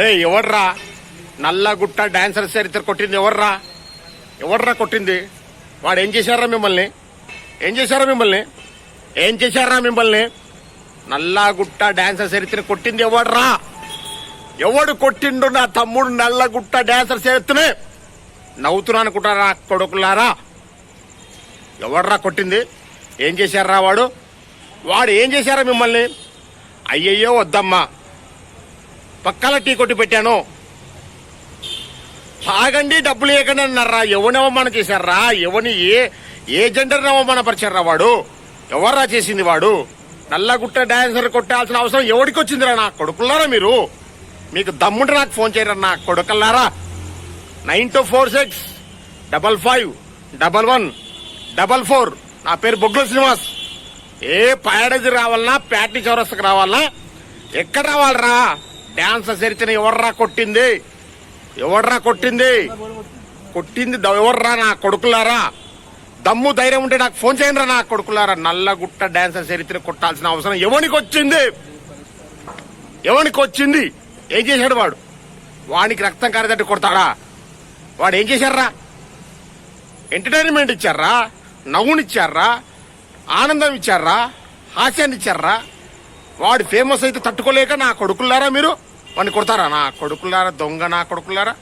రే ఎవర్రా? నల్లగుట్ట డాన్సర్ చరిత్ర కొట్టింది ఎవర్రా? ఎవర్రా కొట్టింది? వాడు ఏం చేశారా మిమ్మల్ని? ఏం చేశారా మిమ్మల్ని? ఏం చేశారా మిమ్మల్ని? నల్లగుట్ట డాన్సర్ చరిత్ర కొట్టింది ఎవడ్రా ఎవడు కొట్టిండు నా తమ్ముడు నల్లగుట్ట డాన్సర్ చరిత్రనే నవ్వుతున్నాను అనుకుంటారా కొడుకులారా? ఎవడ్రా కొట్టింది? ఏం చేశారా వాడు? వాడు ఏం చేశారా మిమ్మల్ని? అయ్యయ్యో వద్దమ్మా. పక్కల టీ కొట్టి పెట్టాను. తాగండి డబ్బులు ఇవ్వకండి అన్నారా? ఎవరిని అవమానం చేశారా? ఎవరిని ఏ ఏ జెండర్ని అవమానపరిచారా వాడు? ఎవర్రా చేసింది వాడు? నల్లగుట్ట డాన్సర్ కొట్టాల్సిన అవసరం ఎవరికి వచ్చిందిరా నా కొడుకులారా మీరు? మీకు దమ్ముంటే నాకు ఫోన్ చేయరా నా కొడుకులారా? Nine two four six double five double one double four. నా పేరు బొగ్గుల శ్రీనివాస్. ఏ ప్యాడేజ్ రావాలన్నా ప్యాటి చౌరస్తకు రావాలన్నా ఎక్కడ రావాలరా? డ్యాన్స్ చరిత్ర ఎవర్రా కొట్టింది? ఎవర్రా కొట్టింది? కొట్టింది ఎవర్రా నా కొడుకులారా? దమ్ము ధైర్యం ఉంటే నాకు ఫోన్ చేయండి నా కొడుకులారా. నల్లగుట్ట డ్యాన్స్ చరిత్ర కొట్టాల్సిన అవసరం ఎవనికి వచ్చింది ఎవనికి వచ్చింది ఏం చేశాడు వాడు? వానికి రక్తం కారేదట్టు కొడతాడా? వాడు ఏం చేశారా ఎంటర్టైన్మెంట్ ఇచ్చారా నవ్వునిచ్చారా ఆనందం ఇచ్చారా హాస్యాన్ని ఇచ్చారా వాడు ఫేమస్ అయితే తట్టుకోలేక నా కొడుకులారా మీరు? వాడిని కొడతారా? నా కొడుకులారా దొంగ నా కొడుకులారా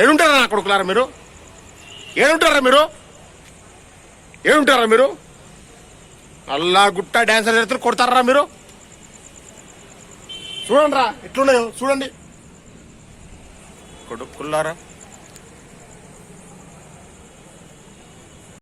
ఏడుంటారా నా కొడుకులారా మీరు? ఏడుంటారా మీరు? ఏడుంటారా మీరు? అల్లా గుట్ట డాన్సర్ చేతులు కొడతారా మీరు? చూడండి రా ఎట్లున్నాయో చూడండి. కొడుకులారా